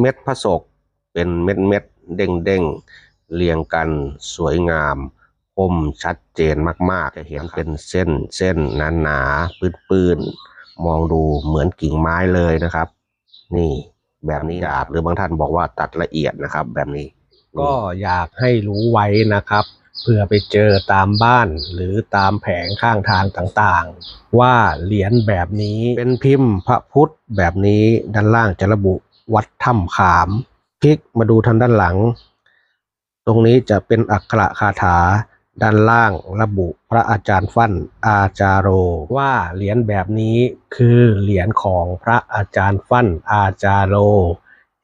เม็ดพระศกเป็นเม็ดเม็ดๆเด้งเด้งๆเรียงกันสวยงามคมชัดเจนมาก ๆ จะเห็นเป็นเส้นเส้นหนาหนาๆปื้นๆมองดูเหมือนกิ่งไม้เลยนะครับ นี่แบบนี้ดาบหรือบางท่านบอกว่าตัดละเอียดนะครับ แบบนี้ ก็อยากให้รู้ไว้นะครับเผื่อไปเจอตามบ้านหรือตามแผงข้างทางต่างๆ ว่าเหรียญแบบนี้เป็นพิมพ์พระพุทธแบบนี้ด้านล่างจะระบุ วัดถ้ำขามพลิกมาดูทางด้านหลัง ตรงนี้จะเป็นอักขระคาถาด้านล่างระบุพระอาจารย์ฟั่นอาจารโร ว่าเหรียญแบบนี้คือเหรียญของพระอาจารย์ฟั่นอาจารโร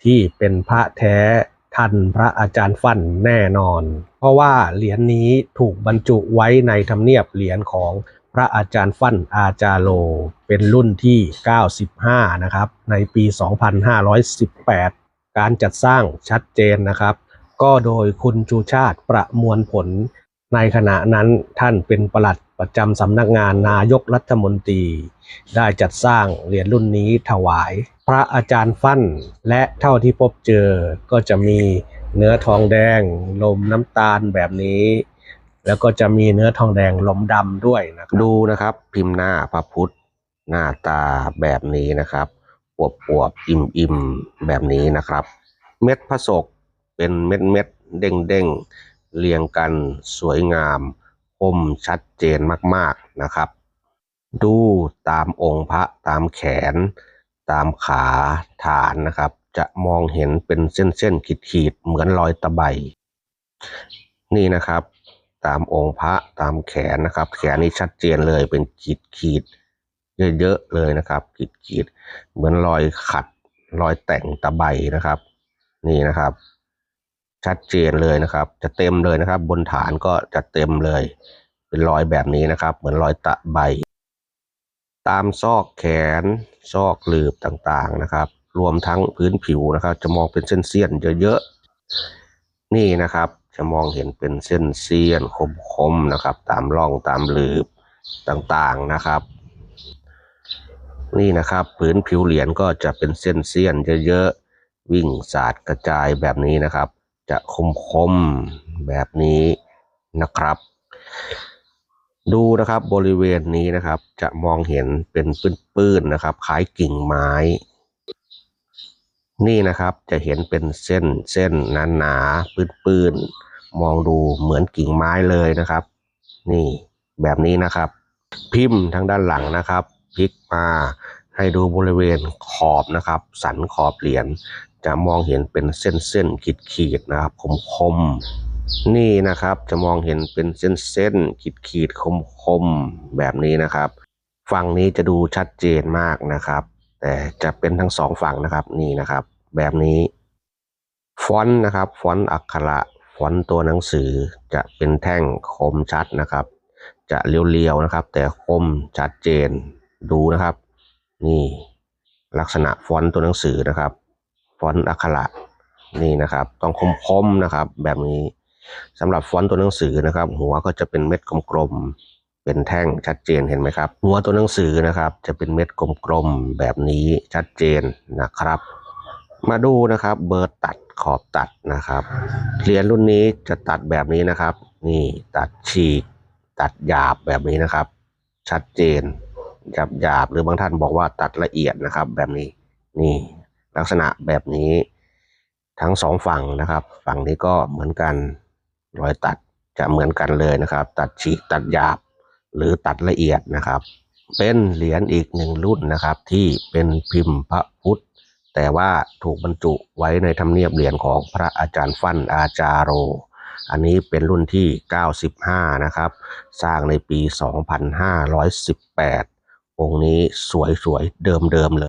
ที่เป็นพระแท้ทันพระอาจารย์ฟั่นแน่นอน เพราะว่าเหรียญนี้ถูกบรรจุไว้ในธรรมเนียบเหรียญของ พระอาจารย์ฟั่นอาจารโล เป็นรุ่นที่ 95 นะครับ ในปี 2518 การจัดสร้างชัดเจนนะครับ ก็โดยคุณชูชาติประมวลผล ในขณะนั้นท่านเป็นปลัดประจำสำนักงานนายกรัฐมนตรี ได้จัดสร้างเหรียญรุ่นนี้ถวาย พระอาจารย์ฟั่นและเท่าที่พบเจอก็จะมีเนื้อทองแดง ลมน้ำตาลแบบนี้ แล้วก็จะมีเนื้อทองแดงลมดำด้วยนะครับดูนะครับ พิมพ์หน้าพระพุทธหน้าตาแบบนี้นะครับอวบอวบอิ่มอิ่มๆแบบนี้นะครับ เม็ดพระศกเป็นเม็ดเม็ดๆเด้งเด้งๆเรียงกันสวยงาม คมชัดเจนมากๆนะครับ ดูตามองค์พระตามแขน ตามขาฐานนะครับ จะมองเห็นเป็นเส้นเส้นขีดขีดๆเหมือนรอยตะไบนี่นะครับ ตามองค์พระตามแขนนะครับ แขนนี่ชัดเจนเลยเป็นขีดขีดเยอะๆเลยนะครับขีดขีดเหมือนรอยขัดรอยแต่งตะไบนะครับ นี่นะครับ ชัดเจนเลยนะครับ จะเต็มเลยนะครับ บนฐานก็จะเต็มเลย เป็นรอยแบบนี้นะครับ เหมือนรอยตะไบตามซอกแขนซอกหลืบต่างๆนะครับ รวมทั้งพื้นผิวนะครับ จะมองเป็นเส้นเสี้ยนเยอะๆนี่นะครับ จะมองเห็นเป็นเส้นเสี้ยนคมๆนะครับ ตามร่องตามหลืบต่างๆนะครับ นี่นะครับพื้นผิวเหรียญก็จะเป็นเส้นเสี้ยนเยอะๆวิ่งสาดกระจายแบบนี้นะครับ จะคมๆแบบนี้นะครับ ดูนะครับบริเวณนี้นะครับจะมองเห็นเป็นปื้นๆนะครับคล้ายกิ่งไม้ นี่นะครับจะเห็นเป็นเส้นเส้นหนาหนาๆปื้นๆมองดูเหมือนกิ่งไม้เลยนะครับ นี่แบบนี้นะครับ พิมพ์ทางด้านหลังนะครับพลิกมาให้ดูบริเวณขอบนะครับ สันขอบเหรียญจะมองเห็นเป็นเส้นเส้นขีดขีดนะครับ คมคมนี่นะครับจะมองเห็นเป็นเส้นเส้นขีดขีดคมคมแบบนี้นะครับ ฝั่งนี้จะดูชัดเจนมากนะครับ แต่จะเป็นทั้งสองฝั่งนะครับนี่นะครับ แบบนี้ ฟอนต์นะครับ ฟอนต์อักขระฟอนต์ตัวหนังสือจะเป็นแท่งคมชัดนะครับ จะเรียวๆนะครับ แต่คมชัดเจนดูนะครับ นี่ลักษณะฟอนต์ตัวหนังสือนะครับ ฟอนต์อักขระนี่นะครับ ต้องคมๆนะครับ แบบนี้สำหรับฟอนต์ตัวหนังสือนะครับ หัวก็จะเป็นเม็ดกลมๆ เป็นแท่งชัดเจนเห็นไหมครับ หัวตัวหนังสือนะครับ จะเป็นเม็ดกลมๆแบบนี้ชัดเจนนะครับ มาดูนะครับเบอร์ตัดขอบตัดนะครับเหรียญรุ่นนี้จะตัดแบบนี้นะครับ นี่ตัดฉีก ตัดหยาบแบบนี้นะครับ ชัดเจนหยาบหยาบหรือบางท่านบอกว่าตัดละเอียดนะครับ แบบนี้นี่ลักษณะแบบนี้ ทั้งสองฝั่งนะครับ ฝั่งนี้ก็เหมือนกันรอยตัดจะเหมือนกันเลยนะครับ ตัดฉีกตัดหยาบ หรือตัดละเอียดนะครับ เป็นเหรียญอีกหนึ่งรุ่นนะครับ ที่เป็นพิมพ์พระพุทธ แต่ว่าถูกบรรจุไว้ในธรรมเนียบเหรียญของพระอาจารย์ฟั่นอาจารโร อันนี้เป็นรุ่นที่ 95 นะครับ สร้างในปี 2518 องค์นี้สวยๆ เดิมๆเลย